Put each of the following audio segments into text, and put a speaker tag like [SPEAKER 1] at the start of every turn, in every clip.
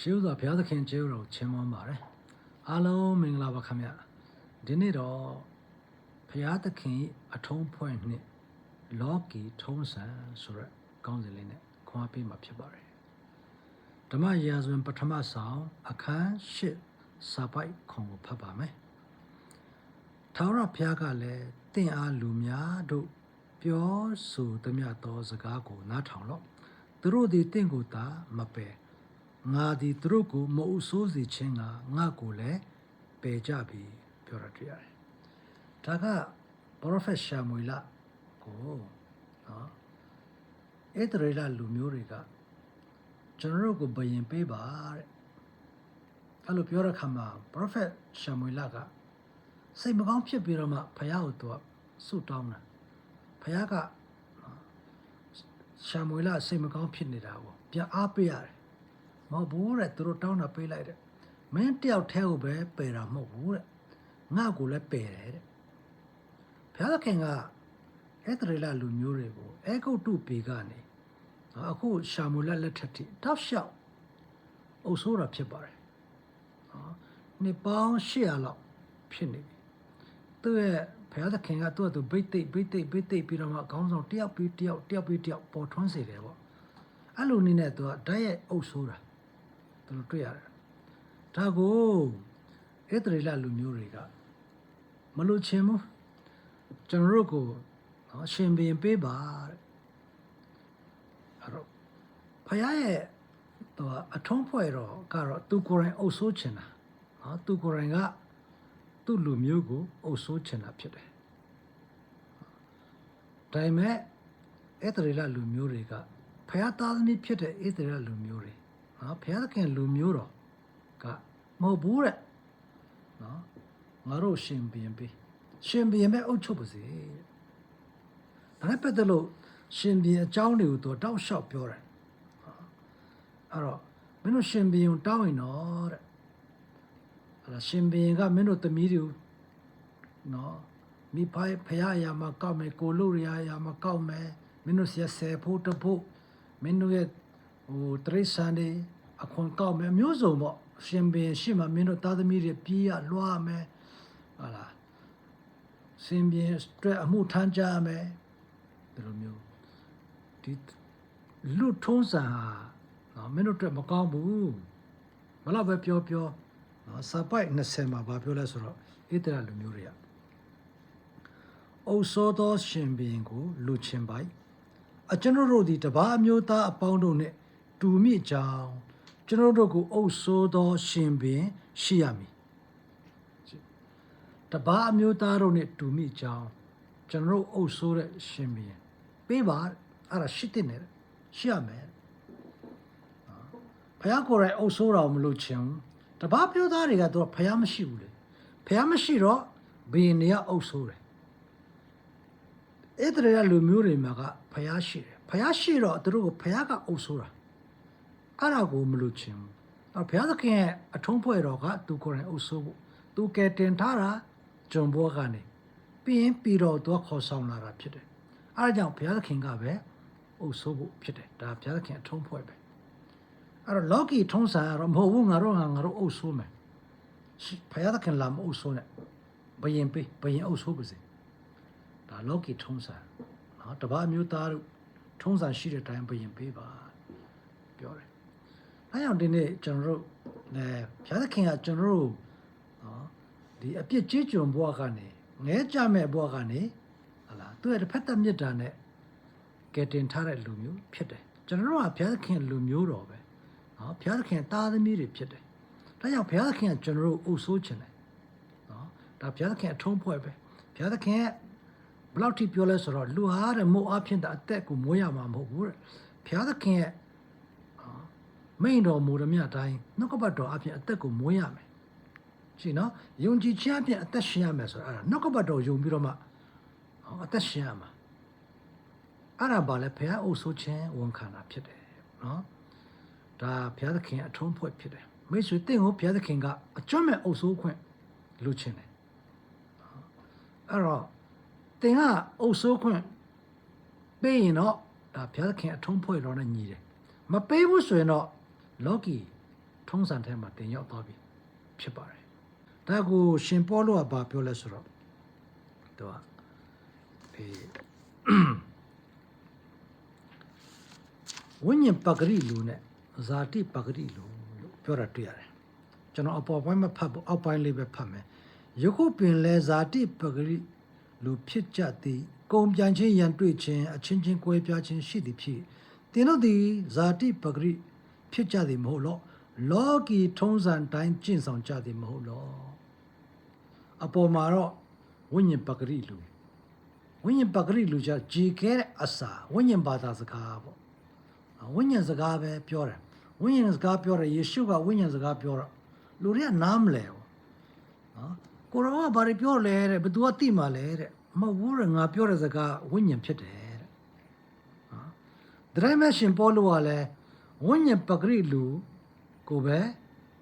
[SPEAKER 1] ရှေးဥစွာဘုရားသခင်ကျေးဇူးတော်ကိုချီးမွမ်းပါတယ်အားလုံးမင်္ဂလာပါခင်ဗျဒီနေ့တော့ဘုရားသခင်အထုံးဖွဲ့နှစ်လောကီထုံးစံဆိုရက်ကောင်းစင်လေးနဲ့ခွန်အားပေးမှာဖြစ်ပါတယ်ဓမ္မရာဇဝင်ပထမဆောင်အခန်း၈စာပိုက်ခွန်ကိုဖတ်ပါမယ်ထာဝရဘုရားကလည်းတင့်အားလူများတို့ပြောဆိုသမျှသောစကားကိုနားထောင်လော့သူတို့သည်တင့်ကိုသာမပယ် ငါသည်သူတို့ကိုမအုပ်ဆိုးစေခြင်းကငါကိုလည်းပယ်ကြပြီပြောရတွေ့ရတယ်ဒါကပရိုဖက်ရှာမွေလကိုနော်အဲ့တရေလလူမျိုးတွေကကျွန်တော်တို့ကိုဘယင်ပေးပါတဲ့အဲ့လိုပြောတဲ့ခါမှာပရိုဖက်ရှာမွေလကစိတ်မကောင်းဖြစ်ပြီးတော့မှဖယားကိုသူကဆုတောင်းတာဖယားကနော်ရှာမွေလစိတ်မကောင်းဖြစ်နေတာကိုပြန်အားပေးရတယ် မဟုတ်ဘူးတဲ့သူတို့တောင်းတာပေးလိုက်တယ်မင်းတယောက်တည်းကိုပဲပယ်တာမဟုတ်ဘူးတဲ့ငါ့ကိုလည်းပယ်တယ်တဲ့ဘုရားသခင်ကအဲ့တရေလလူမျိုးတွေကိုအဲဂုတ်တုပေကနေနော်အခုရှာမွေလလက်ထက်ထိတောက်လျှောက်အုပ်ဆိုးတာဖြစ်ပါတယ်နော်နှစ်ပေါင်း800လောက်ဖြစ်နေပြီသူ့ရဲ့ဘုရားသခင်ကသူ့အတူဘိတ်သိက်ဘိတ်သိက်ဘိတ်သိက်ပြီးတော့မှခေါင်းဆောင်တယောက်ပြီးတယောက်တယောက်ပြီးတယောက်ပေါ်ထွန်းစေတယ်ပေါ့အဲ့လိုနည်းနဲ့သူကဓာတ်ရဲ့အုပ်ဆိုးတာ သူတို့တွေ့ရတယ်ဒါကိုဧတရေလလူမျိုးတွေကမလို့ချင်ဘူးကျွန်တော်တို့ကိုနော်ရှင်ဘရင်ပေးပါတဲ့အဲ့တော့ဖခင်ရဲ့သူကအထုံးဖွဲ့တော့ကတော့သူကိုယ်တိုင်အုပ်ဆိုးချင်တာနော်သူကိုယ်တိုင်ကသူ့လူမျိုးကိုအုပ်ဆိုးချင်တာဖြစ်တယ်ဒါပေမဲ့ဧတရေလလူမျိုးတွေကဖခင်သားသမီးဖြစ်တဲ့ဧတရေလလူမျိုးတွေ နော်ဖခင်သခင်လူမျိုးတော်ကမဟုတ်ဘူးတဲ့နော်ငါတို့ရှင်ဘရင်ပေးရှင်ဘရင်ပဲအုပ်ချုပ်ပါစေတဲ့ဒါနဲ့ပတ်သက်လို့ရှင်ဘီအကြောင်းတွေကိုသူတောက်လျှောက်ပြောတယ်အဲ့တော့မင်းတို့ရှင်ဘီကိုတောင်းရင်တော့တဲ့အဲ့ဒါရှင်ဘီကမင်းတို့သမီးတွေကိုနော်မိဖိုင်ဖရာအရာမှာကောက်မယ်ကိုလို့ရအရာမှာကောက်မယ်မင်းတို့ဆက်ဆယ်ဖို့တဖို့မင်းတို့ရဲ့ ဟိုတရိษံတွေအခွန်ကောက်မယ်မျိုးစုံပေါ့ရှင်ဘီရှိမှမင်းတို့သားသမီးတွေပြေးရလွှားမယ်ဟာလားရှင်ဘီအတွက်အမှုထမ်းကြရမယ်ဒီလိုမျိုးဒီလူထုံးစံဟာနော်မင်းတို့အတွက်မကောင်းဘူးဘယ်တော့ပဲပြောပြောနော်စာပိုက်20မှာဗာပြောလဲဆိုတော့ဣတရလူမျိုးတွေကအုပ်စောသောရှင်ဘရင်ကိုလူချင်းပိုက်အကျွန်ုပ်တို့သည်တပါးအမျိုးသားအပေါင်းတို့နှင့် တူမိကြောင်းကျွန်ုပ်တို့ကိုအုပ်ဆိုးသောရှင်ဘရင်ရှိရမည်တပါးအမျိုးသားတို့နှင့်တူမိကြောင်းကျွန်တော်တို့အုပ်ဆိုးတဲ့ရှင်ဘီရင်ပေးပါအဲ့ဒါရှိတဲ့နဲ့ရှိရမယ်ဖះကိုယ်တိုင်အုပ်ဆိုးတော်မလို့ချင်ဘူးတပားပြောသားတွေကသူကဖះမရှိဘူးလေဖះမရှိတော့ဘီရင်တွေကအုပ်ဆိုးတယ်အဲ့တရလူမျိုးတွေမှာကဖះရှိတယ်ဖះရှိတော့သူတို့ကဖះကအုပ်ဆိုးတာ အဲ့ဒါကိုမလို့ချင်ဘူးအဲ့ဘုရားသခင်ရဲ့အထုံးဖွဲ့တော်ကသူကိုယ်တိုင်အုပ်ဆိုးဖို့သူကဲတင်ထားတာဂျွန်ဘောကနေပြီးရင်ပြီးတော့သူကခေါ်ဆောင်လာတာဖြစ်တယ်။အဲဒါကြောင့်ဘုရားသခင်ကပဲအုပ်ဆိုးဖို့ဖြစ်တယ်။ဒါဘုရားသခင်အထုံးဖွဲ့ပဲ။အဲတော့လောကီထုံးစံကတော့မဟုတ်ဘူးငါတို့ငါငါတို့အုပ်ဆိုးမယ်။ရှိဘုရားသခင်လာမအုပ်ဆိုးနဲ့ဘယင်ပေးဘယင်အုပ်ဆိုးပါစေ။ဒါလောကီထုံးစံနော်တပတ်မျိုးသားတို့ထုံးစံရှိတဲ့အတိုင်းဘယင်ပေးပါပြောတယ်။ အဲကြောင့်ဒီနေ့ကျွန်တော်တို့လည်းဘုရားသခင်ကကျွန်တော်တို့နော်ဒီအပြစ်ကြီးကျွန်ဘဝကနေငဲကြမဲ့ဘဝကနေဟလာသူရဲ့တစ်ဖက်သက်မြတ်တာနဲ့ကဲတင်ထားတဲ့လူမျိုးဖြစ်တယ်ကျွန်တော်တို့ကဘုရားသခင်လူမျိုးတော်ပဲနော်ဘုရားသခင်သားသမီးတွေဖြစ်တယ်ဒါကြောင့်ဘုရားသခင်ကကျွန်တော်တို့အုပ်ဆိုးခြင်းတယ်နော်ဒါဘုရားသခင်အထုံးဖွဲ့ပဲဘုရားသခင်ကဘယ်လောက်ထိပြောလဲဆိုတော့လူဟာတဲ့မို့အဖြစ်တဲ့အသက်ကိုမွေးရမှာမဟုတ်ဘူးတဲ့ဘုရားသခင်ရဲ့ မိန်တော်မူရမြအတိုင်းနှုတ်ကပတ်တော်အဖြစ်အသက်ကိုမွေးရမယ်ရှိနော်ယုံကြည်ခြင်းအပြင်အသက်ရှင်ရမယ်ဆိုတာအဲ့ဒါနှုတ်ကပတ်တော်ယုံပြီးတော့မှဟောအသက်ရှင်ရမှာအဲ့ဒါဘာလဲဘုရားအုပ်ဆိုးခြင်းဝန်ခံတာဖြစ်တယ်နော်ဒါဘုရားသခင်အထုံးဖွဲ့ဖြစ်တယ်မိတ်ဆွေတင့်ကိုဘုရားသခင်ကအကျွမ်းမဲ့အုပ်ဆိုးခွင့်လူချင်းတယ်အဲ့တော့တင်ကအုပ်ဆိုးခွင့်ပေးရင်တော့ဒါဘုရားသခင်အထုံးဖွဲ့တော်နဲ့ညီတယ်မပေးဘူးဆိုရင်တော့ လောကီထုံးစံထဲမှာတင်ရောက်သွားပြီဖြစ်ပါတယ်ဒါကိုရှင်ပေါလုကဘာပြောလဲဆိုတော့သူကအေးဝိညာဉ်ပဂရိလူနဲ့ဇာတိပဂရိလူလို့ပြောတာတွေ့ရတယ်ကျွန်တော်အပေါ်ပိုင်းမှာဖတ်ဖို့အောက်ပိုင်းလေးပဲဖတ်မယ်ယခုပင်လဲဇာတိပဂရိလူဖြစ်ကြသည်ကုံပြန်ချင်းရန်တွေ့ခြင်းအချင်းချင်းကွဲပြားခြင်းရှိသည်ဖြစ်သင်တို့သည်ဇာတိပဂရိ ဖြစ်ကြသည်မဟုတ်လောလောကီထုံးစံတိုင်းကျင့်ဆောင်ကြသည်မဟုတ်လောအပေါ်မှာတော့ဝိညာဉ်ပဂရိလူဝိညာဉ်ပဂရိလူကြကြည်ခဲတဲ့အစာဝိညာဉ်ဘာသာစကားပေါ့ဝိညာဉ်စကားပဲပြောတယ်ဝိညာဉ်စကားပြောတယ်ယေရှုကဝိညာဉ်စကားပြောတော့လူတွေကနားမလဲဘူးနော်ကိုရောကဘာတွေပြောလဲတဲ့ဘယ်သူကသိမှလဲတဲ့မဟုတ်ဘူးတဲ့ငါပြောတဲ့စကားဝိညာဉ်ဖြစ်တယ်တဲ့နော်ဒါပေမဲ့ရှင်ပေါလုကလည်း ဝိညာဉ်ပဂရိလူကိုပဲ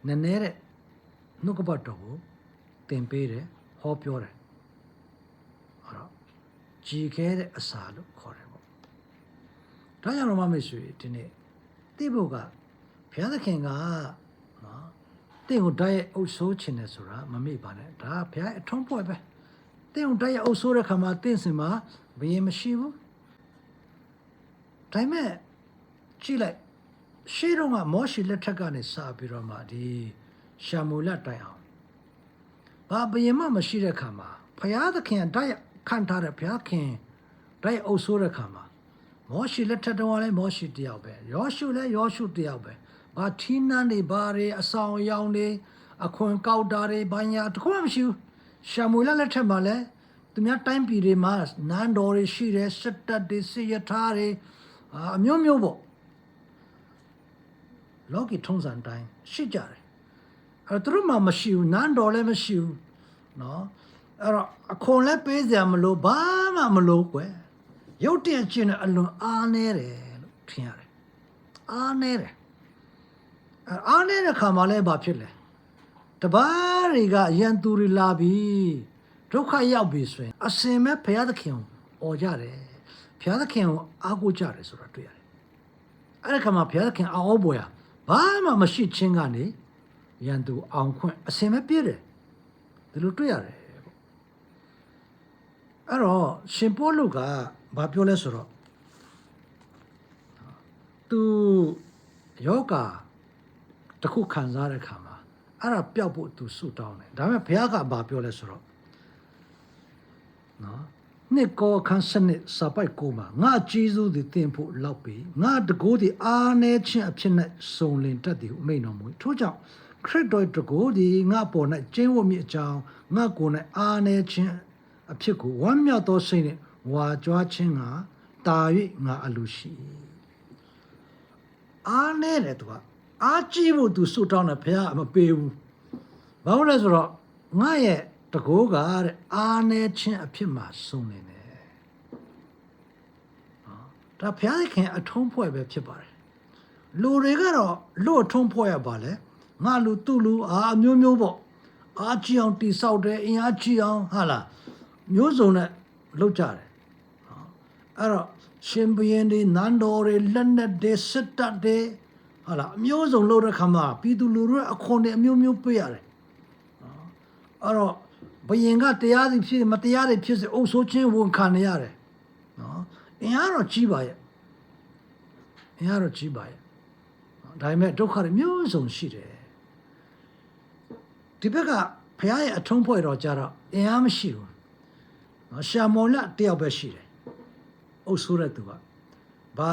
[SPEAKER 1] နည်းနည်းတဲ့နှုတ်ကပတ်တော်ကိုသင်ပေးတယ်ဟောပြောတယ်အဲ့တော့ကြည်ခဲတဲ့အစာလို့ခေါ်တယ်ပေါ့ဒါကြောင့်တော့မမေ့ဆွေဒီနေ့သိဖို့ကဘုရားသခင်ကနော်တင့်ကိုတိုက်ရိုက်အုပ်ဆိုးခြင်းနဲ့ဆိုတာမမေ့ပါနဲ့ဒါကဘုရားရဲ့အထုံးဖွဲ့ပဲတင့်ကိုတိုက်ရိုက်အုပ်ဆိုးတဲ့ခါမှာတင့်စင်မှာဘယင်မရှိဘူးဒါပေမဲ့ကြည့်လိုက် ရှေးတော့ကမောရှိလက်ထက်ကနေစပြီးတော့မှဒီရှာမူလတိုင်အောင်ဘာဘယင်မှမရှိတဲ့ခါမှာဘုရားသခင်ကတိုက်ရိုက်ခံထားတဲ့ဘုရားခင်တိုက်ရိုက်အုပ်ဆိုးတဲ့ခါမှာမောရှိလက်ထက်တော်ကလည်းမောရှိတယောက်ပဲယောရှုလည်းယောရှုတယောက်ပဲဘာထီးနန်းတွေဘာတွေအဆောင်အယောင်တွေအခွန်ကောက်တာတွေဘာညာတခုမှမရှိဘူးရှာမွေလလက်ထက်မှာလည်းသူများတိုင်းပြည်တွေမှာနန်းတော်တွေရှိတယ်စစ်တပ်တွေစစ်ရထားတွေအာအမျိုးမျိုးပေါ့ လောကီထုံးစံတိုင်းရှိကြတယ်အဲသူတို့မှမရှိဘူးနန်းတော်လည်းမရှိဘူးနော်အဲ့တော့အခွန်လည်းပေးစရာမလိုဘာမှမလိုကွယ်ရုတ်တရက်ချင်းနဲ့အလွန်အားနေတယ်လို့ထင်ရတယ်အားနေတယ်အဲအားနေတဲ့ခါမှလည်းဘာဖြစ်လဲတပားတွေကရန်သူတွေလာပြီဒုက္ခရောက်ပြီဆိုရင်အစင်မဲ့ဘုရားသခင်ကိုអော်ကြတယ်ဘုရားသခင်ကိုအားကိုးကြတယ်ဆိုတာတွေ့ရတယ်အဲ့ဒီခါမှာဘုရားသခင်အောပေါ်ရ ဘာမှမရှိချင်းကနေရန်သူအောင်ခွင့်အစင်မဲ့ပြည့်တယ်ဒီလိုတွေ့ရတယ်အဲ့တော့ရှင်ပေါလုကဘာပြောလဲဆိုတော့သူယောဂတစ်ခုခံစားတဲ့ခါမှာအဲ့ဒါပျောက်ဖို့သူဆုတောင်းတယ်ဒါပေမဲ့ဘုရားကဘာပြောလဲဆိုတော့နော် နှစ်ကောခန်းစနစ်စပိုက်ကိုမှာငါကျေးဇူးသည်တင်ဖို့လောက်ပြီငါတကိုးသည်အားနေခြင်းအဖြစ်၌စုံလင်တတ်သည်ဟုမိန့်တော်မူထို့ကြောင့်ခရစ်တော်တကိုးသည်ငါပေါ်၌ကျင်းဝတ်မြအကြောင်းငါကိုယ်၌အားနေခြင်းအဖြစ်ကိုဝမ်းမြောက်သောစိတ်နှင့်ဝါကြွားခြင်းကတာ၍ငါအလိုရှိအားနေတယ်သူကအားကြည့်ဖို့သူဆုတောင်းတယ်ဘုရားမပေးဘူးဘာလို့လဲဆိုတော့ငါရဲ့ တကိုးကတဲ့အားနေခြင်းအဖြစ်မှာစုံနေတယ်ဒါဘုရားသခင်အထုံးဖွဲ့ပဲဖြစ်ပါတယ်လူတွေကတော့လူအထုံးဖွဲ့ရပါလေငါလူသူ့လူအာအမျိုးမျိုးပေါ့အားကြီးအောင်တိဆောက်တယ်အင်အားကြီးအောင်ဟာလားမျိုးစုံနဲ့လုပ်ကြတယ်ဟောအဲ့တော့ရှင်ဘုရင်တွေနန်းတော်တွေလက်နက်တွေစစ်တပ်တွေဟာလားအမျိုးစုံလုပ်တဲ့ခါမှာပြည်သူလူတွေအခွန်တွေအမျိုးမျိုးပေးရတယ်ဟောအဲ့တော့ ဘုရင်ကတရားစီဖြစ်မတရားတွေဖြစ်စေအုပ်ဆိုးခြင်းဝန်ခံနေရတယ်နော်အင်အားတော့ကြီးပါရဲ့အင်အားတော့ကြီးပါရဲ့နော်ဒါပေမဲ့ဒုက္ခတွေမျိုးစုံရှိတယ်ဒီဘက်ကဘုရားရဲ့အထုံးဖွဲ့တော်ကြတော့အင်အားမရှိဘူးနော်ရှာမောလတယောက်ပဲရှိတယ်အုပ်ဆိုးတဲ့သူကဘာ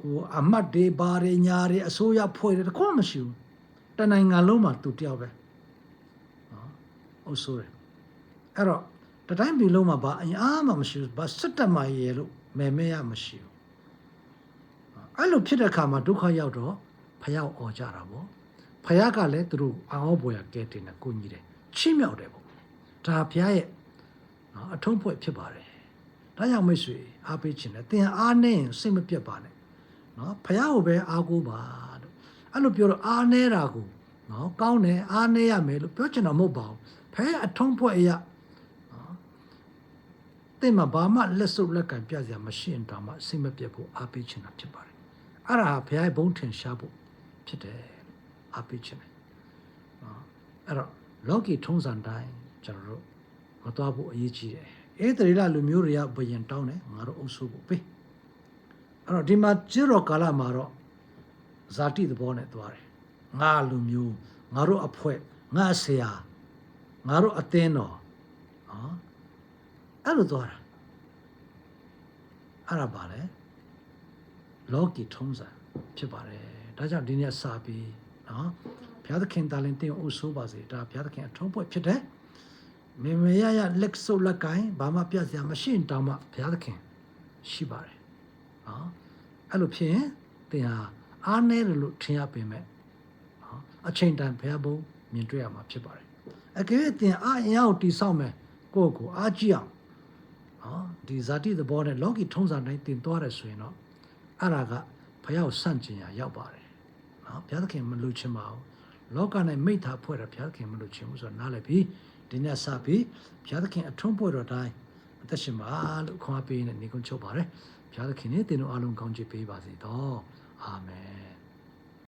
[SPEAKER 1] ဟိုအမတ်တွေဘာတွေညာတွေအစိုးရဖွဲ့တယ်တခုမှမရှိဘူးတနိုင်ငံလုံးမှာသူတယောက်ပဲနော် အုပ်ဆိုးတယ်အဲ့တော့တတိုင်းပြည်လုံးမှာဘာအင်အားမှမရှိဘူးဘာစစ်တပ်မှရေလို့မဲမဲရမရှိဘူးအဲ့လိုဖြစ်တဲ့အခါမှာဒုက္ခရောက်တော့ဖယားအော်ကြတာပေါ့ဖယားကလည်းသူတို့အောင်းပေါ်ရကဲတင်တယ်ကိုကြီးတယ်ချီးမြှောက်တယ်ပေါ့ဒါဖယားရဲ့နော်အထုံးဖွဲ့ဖြစ်ပါတယ်ဒါကြောင့်မိတ်ဆွေအားပေးခြင်းနဲ့သင်အားနေရင်စိတ်မပြတ်ပါနဲ့နော်ဖယားကိုပဲအားကိုးပါလို့အဲ့လိုပြောတော့အားနေတာကိုနော်ကောင်းတယ်အားနေရမယ်လို့ပြောချင်တာမဟုတ်ပါဘူး ဖယားအထုံးဖွဲ့အရာတင့်မှာဘာမှလက်စုပ်လက်ကံပြစရာမရှိရင်တောင်မှစိတ်မပြတ်ဖို့အားပေးချင်တာဖြစ်ပါတယ်အဲ့ဒါဟာဘုရားရဲ့ဘုန်းထင်ရှားဖို့ဖြစ်တယ်အားပေးခြင်းတယ်နော်အဲ့တော့လောကီထုံးစံတိုင်းကျွန်တော်တို့မသွားဖို့အရေးကြီးတယ်အေးတရီလာလူမျိုးတွေကဘယင်တောင်းတယ်ငါတို့အုပ်စုဖို့ပေးအဲ့တော့ဒီမှာจิရောကာလမှာတော့ဇာတိသဘောနဲ့သွားတယ်ငါလူမျိုးငါတို့အဖွဲ့ငါဆရာ ငါတို့အသင်းတော်နော်အဲ့လိုသွားတာအဲ့ဒါပါလေလောကီထုံးစံဖြစ်ပါတယ်ဒါကြောင့်ဒီနေ့စပြီးနော်ဘုရားသခင်တာလင်တင်အုပ်ဆိုးပါစေဒါဘုရားသခင်အထုံးပွဲဖြစ်တယ်မေမေရရလက်ဆုပ်လက်ကိုင်းဘာမှပြတ်စရာမရှိရင်တောင်းမှဘုရားသခင်ရှိပါတယ်နော်အဲ့လိုဖြစ်ရင်သင်ဟာအားနည်းတယ်လို့ထင်ရပေမဲ့နော်အချိန်တန်ဘုရားဘုံမြင်တွေ့ရမှာဖြစ်ပါတယ် အကယ်၍သင်အားအင်အားကိုတိဆောက်မယ်ကိုယ့်ကိုယ်အားကြည့်အောင်နော်ဒီဇာတိသဘောနဲ့လောကီထုံးစံတိုင်းသင်သွားတယ်ဆိုရင်တော့အဲ့ဒါကဘုရားကိုစန့်ကျင်ရာရောက်ပါတယ်နော်ဘုရားသခင်မလူချင်ပါဘူးလောကနဲ့မိသားဖွဲ့တာဘုရားသခင်မလူချင်ဘူးဆိုတော့နားလည်ပြီဒီနေ့စပြီးဘုရားသခင်အထုံးဖွဲ့တော်တိုင်းအသက်ရှင်ပါလို့ခွန်အားပေးနေနေကုန်ချုပ်ပါတယ်ဘုရားသခင်နဲ့သင်တို့အားလုံးကောင်းချီးပေးပါစေတော့အာမင်